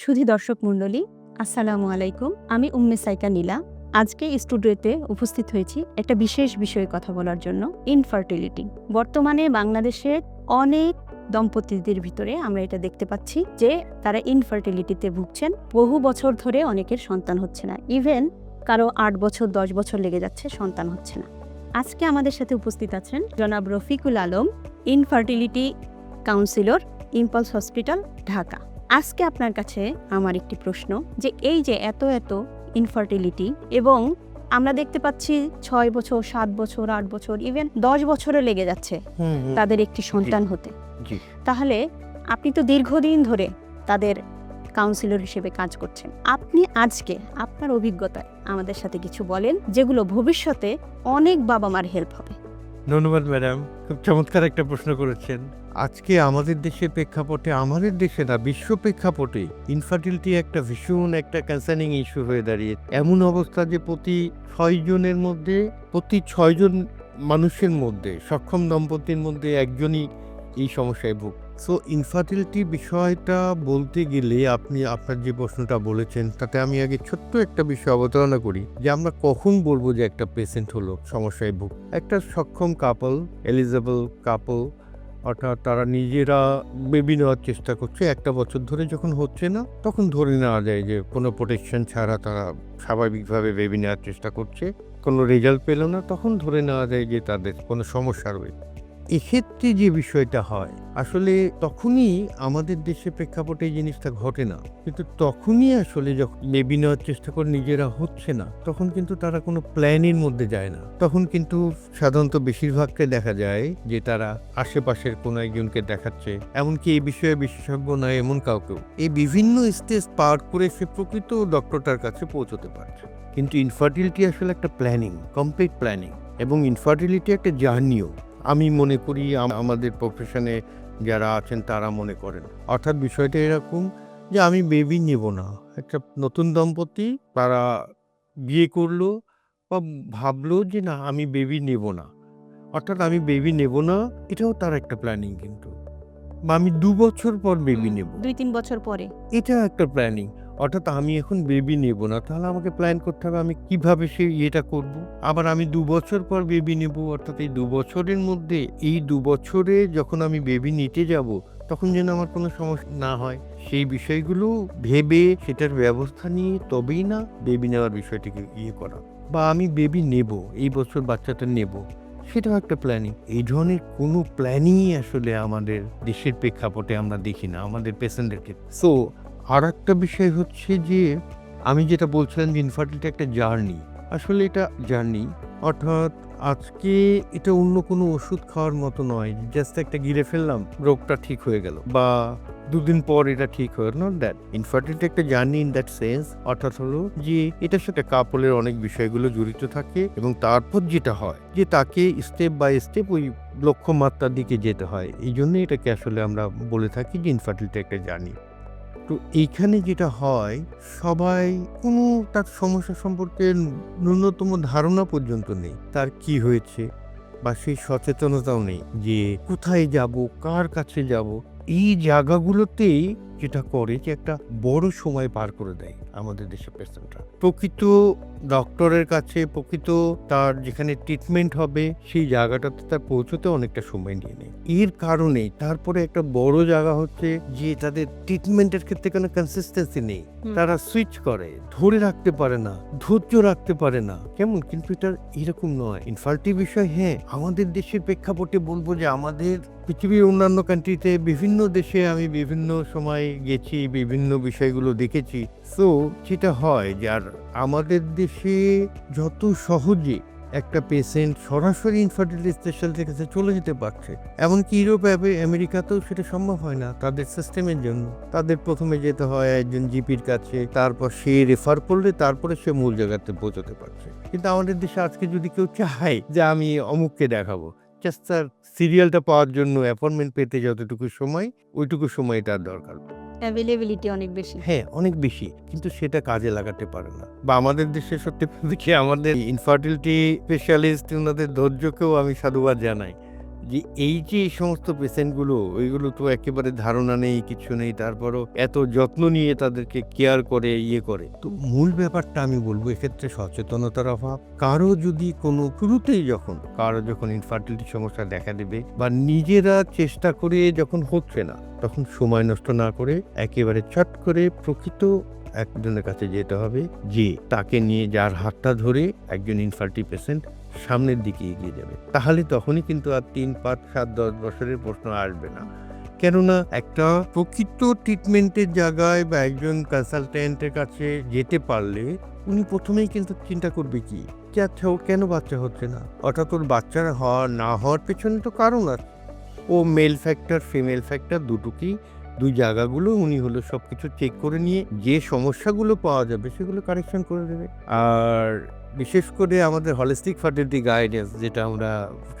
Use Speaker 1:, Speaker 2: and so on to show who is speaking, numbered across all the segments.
Speaker 1: সুধী দর্শক মণ্ডলী, আসসালামু আলাইকুম। আমি উম্মে সাইকা নীলা। আজকে স্টুডিওতে উপস্থিত হয়েছি একটা বিশেষ বিষয়ে কথা বলার জন্য ইনফার্টিলিটি বর্তমানে বাংলাদেশে অনেক দম্পতিদের ভিতরে আমরা এটা দেখতে পাচ্ছি যে তারা ইনফার্টিলিটিতে ভুগছেন। বহু বছর ধরে অনেকের সন্তান হচ্ছে না। ইভেন কারও আট বছর, দশ বছর লেগে যাচ্ছে, সন্তান হচ্ছে না। আজকে আমাদের সাথে উপস্থিত আছেন জনাব Rafiqul Alam infertility counsellor Impulse hospital Dhaka. আজকে আপনার কাছে আমার একটি প্রশ্ন যে এই যে এত এত ইনফার্টিলিটি এবং আমরা দেখতে পাচ্ছি ছয় বছর সাত বছর আট বছর ইভেন দশ বছরে লেগে যাচ্ছে তাদের একটি সন্তান হতে। তাহলে আপনি তো দীর্ঘদিন ধরে তাদের কাউন্সিলর হিসেবে কাজ করছেন। আপনি আজকে আপনার অভিজ্ঞতায় আমাদের সাথে কিছু বলেন যেগুলো ভবিষ্যতে অনেক বাবা মার হেল্প হবে।
Speaker 2: ধন্যবাদ, ম্যাডাম। খুব চমৎকার একটা প্রশ্ন করেছেন। আজকে আমাদের দেশের প্রেক্ষাপটে, আমাদের দেশে না, বিশ্ব প্রেক্ষাপটে ইনফার্টিলিটি একটা ভীষণ একটা কনসার্নিং ইস্যু হয়ে দাঁড়িয়ে। এমন অবস্থা যে প্রতি ছয় জনের মধ্যে, প্রতি ছয়জন মানুষের মধ্যে, সক্ষম দম্পতির মধ্যে একজনই এই সমস্যায় ভুগ সো ইনফার্টিলিটি বিষয়টা বলতে গেলে আপনি আপনার যে প্রশ্নটা বলেছেন, তাতে আমি আগে ছোট্ট একটা বিষয় অবতারণা করি যে আমরা কখন বলব যে একটা পেশেন্ট হলো, সমস্যায় ভুগ, একটা সক্ষম কাপল এলিজেবল কাপল অর্থাৎ তারা নিজেরা বেবি নেওয়ার চেষ্টা করছে, একটা বছর ধরে যখন হচ্ছে না, তখন ধরে নেওয়া যায় যে কোনো প্রোটেকশন ছাড়া তারা স্বাভাবিকভাবে বেবি নেওয়ার চেষ্টা করছে, কোনো রেজাল্ট পেল না, তখন ধরে নেওয়া যায় যে তাদের কোনো সমস্যা রয়েছে। এক্ষেত্রে যে বিষয়টা হয়, আসলে তখনই আমাদের দেশে প্রেক্ষাপটে এই জিনিসটা ঘটে না। কিন্তু তখনই আসলে যখন বেবি নেওয়ার চেষ্টা করে নিজেরা হচ্ছে না, তখন কিন্তু তারা কোনো প্ল্যানের মধ্যে যায় না। তখন কিন্তু সাধারণত বেশিরভাগকে দেখা যায় যে তারা আশেপাশের কোনো একজনকে দেখাচ্ছে, এমনকি এই বিষয়ে বিশেষজ্ঞ নয় এমন কাউকেও। এই বিভিন্ন স্টেজ পার করে সে প্রকৃত ডক্টরটার কাছে পৌঁছতে পারছে। কিন্তু ইনফার্টিলিটি আসলে একটা প্ল্যানিং কমপ্লিট প্ল্যানিং এবং ইনফার্টিলিটি একটা জার্নিও আমি মনে করি আমাদের প্রফেশনে যারা আছেন তারা মনে করেন। অর্থাৎ বিষয়টা এরকম যে আমি বেবি নেব না। একটা নতুন দম্পতি তারা বিয়ে করল বা ভাবলো যে না আমি বেবি নেব না। অর্থাৎ আমি বেবি নেব না এটাও তার একটা প্ল্যানিং কিন্তু। বা আমি দু বছর পর বেবি নেব।
Speaker 1: দুই তিন বছর পরে।
Speaker 2: এটা একটা প্ল্যানিং অর্থাৎ আমি এখন বেবি নেব না। তাহলে আমাকে প্ল্যান করতে হবে আমি কীভাবে সে ইয়েটা করব? আবার আমি দু বছর পর বেবি নেব, অর্থাৎ এই দু বছরের মধ্যে, এই দু বছরে যখন আমি বেবি নিতে যাব, তখন যেন আমার কোনো সমস্যা না হয়। সেই বিষয়গুলো ভেবে সেটার ব্যবস্থা নিয়ে তবেই না বেবি নেওয়ার বিষয়টিকে ইয়ে করা। বা আমি বেবি নেব, এই বছর বাচ্চাটা নেব, সেটাও একটা প্ল্যানিং এই ধরনের কোনো প্ল্যানিংই আসলে আমাদের দেশের প্রেক্ষাপটে আমরা দেখি না, আমাদের পেশেন্টদেরকে সো আর একটা বিষয় হচ্ছে যে, আমি যেটা বলছিলাম যে ইনফার্টিলিটি একটা জার্নি আসলে এটা জার্নি অর্থাৎ আজকে এটা অন্য কোনো ওষুধ খাওয়ার মতো নয় জাস্ট একটা গিরে ফেললাম, রোগটা ঠিক হয়ে গেল, বা দুদিন পর এটা ঠিক হয়ে নট দ্যাট ইনফার্টিলিটি একটা জার্নি ইন দ্যাট সেন্স অর্থাৎ হলো যে এটার সাথে কাপলের অনেক বিষয়গুলো জড়িত থাকে, এবং তারপর যেটা হয়, যে তাকে স্টেপ বাই স্টেপ ওই লক্ষ্যমাত্রার দিকে যেতে হয়, এই জন্য এটাকে আসলে আমরা বলে থাকি যে ইনফার্টিলিটি একটা জার্নি তো এইখানে যেটা হয়, সবাই কোনো তার সমস্যা সম্পর্কে ন্যূনতম ধারণা পর্যন্ত নেই। তার কি হয়েছে বা সেই সচেতনতাও নেই যে কোথায় যাব, কার কাছে যাব, এই জায়গাগুলোতেই যেটা করে যে একটা বড় সময় পার করে দেয় আমাদের দেশের পেশেন্টরা। প্রকৃত ডক্টরের কাছে প্রকৃত তার যেখানে ট্রিটমেন্ট হবে সেই জায়গাটাতে তার পৌঁছতে অনেকটা সময় নিয়ে নেয়। এর কারণে তারপরে একটা বড় জায়গা হচ্ছে যে তাদের ট্রিটমেন্টের ক্ষেত্রে কোনো কনসিস্টেন্সি নেই। তারা সুইচ করে ধরে রাখতে পারে না ধৈর্য রাখতে পারে না। কেমন? কিন্তু এটা এরকম নয়। ইনফার্টি বিষয় হ্যাঁ আমাদের দেশের প্রেক্ষাপটে বলব যে আমাদের পৃথিবীর অন্যান্য কান্ট্রিতে বিভিন্ন দেশে আমি বিভিন্ন সময় গেছি, বিভিন্ন বিষয়গুলো দেখেছি। সো যেটা হয় যে, আর আমাদের দেশে যত সহজে একটা পেশেন্ট সরাসরি ইনফার্টিলিটি স্পেশালিটির কাছে চলে যেতে পারছে, এমনকি ইউরোপ আমেরিকাতেও সেটা সম্ভব হয় না তাদের সিস্টেমের জন্য। তাদের প্রথমে যেতে হয় একজন জিপির কাছে, তারপর সে রেফার করলে, তারপরে সে মূল জায়গাতে পৌঁছতে পারছে। কিন্তু আমাদের দেশে আজকে যদি কেউ চায় যে, আমি অমুককে দেখাবো জাস্ট তার সিরিয়ালটা পাওয়ার জন্য অ্যাপয়েন্টমেন্ট পেতে যতটুকু সময় ওইটুকু সময় তার দরকার
Speaker 1: অ্যাভেলেবিলিটি অনেক বেশি।
Speaker 2: হ্যাঁ অনেক বেশি। কিন্তু সেটা কাজে লাগাতে পারে না। বা আমাদের দেশে সত্যি কি আমাদের ইনফার্টিলিটি স্পেশালিস্ট ওনাদের ধৈর্যকেও আমি সাধুবাদ জানাই। যে এই যে সমস্ত পেশেন্টগুলো, ওইগুলো তো একেবারে ধারণা নেই, কিছু নেই, তারপরও এত যত্ন নিয়ে তাদেরকে কেয়ার করে ইয়ে করে। তো মূল ব্যাপারটা আমি বলব, এক্ষেত্রে সচেতনতার অভাব। কারও যদি কোনো, শুরুতেই যখন, কারও যখন ইনফার্টিলিটি সমস্যা দেখা দেবে বা নিজেরা চেষ্টা করে যখন হচ্ছে না, তখন সময় নষ্ট না করে, একেবারে চট করে প্রকৃত একজনের কাছে যেতে হবে। যে তাকে নিয়ে যার হাতটা ধরে একজন ইনফার্টি পেশেন্ট সামনের দিকে এগিয়ে যাবে। তাহলে তখনই কিন্তু আর তিন, পাঁচ, সাত, দশ বছরের প্রশ্ন আসবে না। কেননা একটা প্রকৃত ট্রিটমেন্টের জায়গায় বা একজন কনসালটেন্টের কাছে যেতে পারলে উনি প্রথমেই কিন্তু চিন্তা করবে কি আচ্ছা ও কেন বাচ্চা হচ্ছে না? অর্থাৎ ওর বাচ্চার হওয়া, না হওয়ার পেছনে তো কারণ আছে। ও মেল ফ্যাক্টর ফিমেল ফ্যাক্টর দুটোকেই দুই জায়গাগুলো উনি হলো সব কিছু চেক করে নিয়ে যে সমস্যাগুলো পাওয়া যাবে সেগুলো কারেকশন করে দেবে। আর বিশেষ করে আমাদের হলিস্টিক ফার্টিলিটি গাইডেন্স যেটা আমরা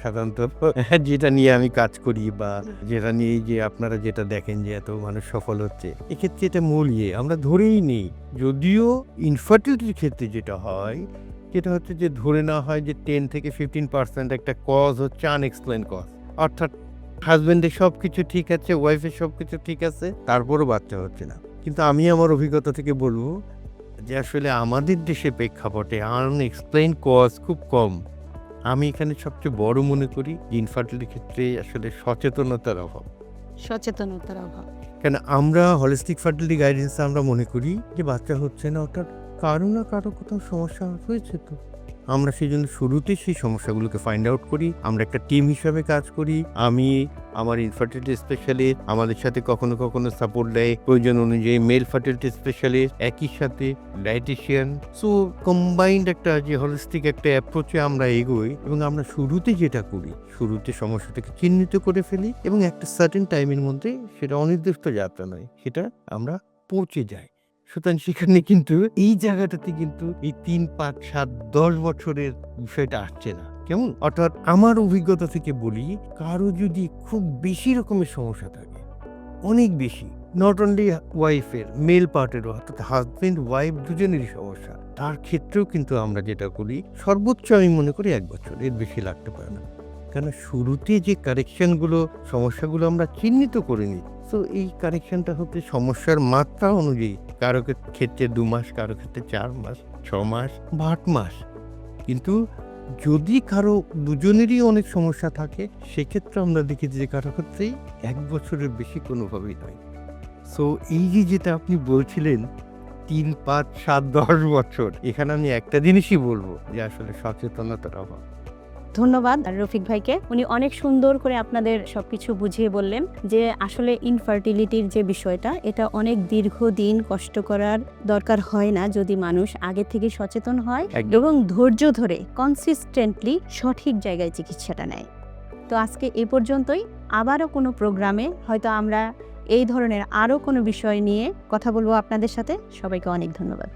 Speaker 2: সাধারণত যেটা নিয়ে আমি কাজ করি বা যেটা নিয়ে যে আপনারা যেটা দেখেন যে এত মানুষ সফল হচ্ছে, এক্ষেত্রে এটা মূল ইয়ে। আমরা ধরেই নিই, যদিও ইনফার্টিলিটির ক্ষেত্রে যেটা হয় যেটা হচ্ছে যে ধরে না হয় যে টেন থেকে ফিফটিন পার্সেন্ট একটা কজ হচ্ছে আনএক্সপ্লেন কজ অর্থাৎ হাজবেন্ডের সব কিছু ঠিক আছে ওয়াইফের সব কিছু ঠিক আছে তারপরও বাচ্চা হচ্ছে না। কিন্তু আমি আমার অভিজ্ঞতা থেকে বলব যে আসলে আমাদের দেশে প্রেক্ষাপটে আনএক্সপ্লেন কজ খুব কম। আমি এখানে সবচেয়ে বড় মনে করি ইনফার্টিলিটির ক্ষেত্রে আসলে সচেতনতার অভাব।
Speaker 1: সচেতনতার অভাব।
Speaker 2: কেন আমরা হলিস্টিক ফার্টিলিটি গাইডেন্সে আমরা মনে করি যে বাচ্চা হচ্ছে না অর্থাৎ কারও না কারও কোথাও সমস্যা হয়েছে তো। আমরা সেই জন্য শুরুতে সেই সমস্যাগুলোকে ফাইন্ড আউট করি, আমরা একটা টিম হিসাবে কাজ করি, আমি আমার ইনফার্টিলিটি স্পেশালিস্ট আমাদের সাথে কখনো কখনো সাপোর্ট দেয়, প্রয়োজন অনুযায়ী মেল ফার্টিলিটি স্পেশালিস্ট একই সাথে ডায়েটিশিয়ান সো কম্বাইন্ড একটা যে হলিস্টিক একটা অ্যাপ্রোচে আমরা এগোই এবং আমরা শুরুতে যেটা করি, শুরুতে সমস্যাটাকে চিহ্নিত করে ফেলি এবং একটা সার্টেন টাইমের মধ্যে সেটা অনির্দিষ্ট যাত্রা নয়, সেটা আমরা পৌঁছে যাই। সুতরাং সেখানে কিন্তু এই জায়গাটাতে কিন্তু এই তিন, পাঁচ, সাত, দশ বছরের বিষয়টা আসছে না। কেমন? অর্থাৎ আমার অভিজ্ঞতা থেকে বলি, কারও যদি খুব বেশি রকমের সমস্যা থাকে, অনেক বেশি নট অনলি ওয়াইফের মেল পার্টেরও অর্থাৎ হাজবেন্ড ওয়াইফ দুজনেরই সমস্যা, তার ক্ষেত্রেও কিন্তু আমরা যেটা করি, সর্বোচ্চ আমি মনে করি এক বছর, এর বেশি লাগতে পারে না। কেন শুরুতে যে কারেকশনগুলো সমস্যাগুলো আমরা চিহ্নিত করে নিই তো এই কারেকশনটা হচ্ছে সমস্যার মাত্রা অনুযায়ী। কারও ক্ষেত্রে দু মাস, কারও ক্ষেত্রে চার মাস, ছ মাস বা আট মাস। কিন্তু যদি কারও দুজনেরই অনেক সমস্যা থাকে, সেক্ষেত্রে আমরা দেখেছি যে কারও ক্ষেত্রেই এক বছরের বেশি কোনোভাবেই নয়। সো এই যে যেটা আপনি বলছিলেন, তিন, পাঁচ, সাত, দশ বছর, এখানে আমি একটা জিনিসই বলব যে আসলে সচেতনতার অভাব।
Speaker 1: ধন্যবাদ। রফিক ভাইকে। উনি অনেক সুন্দর করে আপনাদের সবকিছু বুঝিয়ে বললেন যে আসলে ইনফার্টিলিটির যে বিষয়টা এটা অনেক দীর্ঘদিন কষ্ট করার দরকার হয় না যদি মানুষ আগে থেকে সচেতন হয় এবং ধৈর্য ধরে কনসিস্টেন্টলি সঠিক জায়গায় চিকিৎসাটা নেয়। তো আজকে এ পর্যন্তই। আবারও কোনো প্রোগ্রামে হয়তো আমরা এই ধরনের আরও কোনো বিষয় নিয়ে কথা বলব আপনাদের সাথে। সবাইকে অনেক ধন্যবাদ।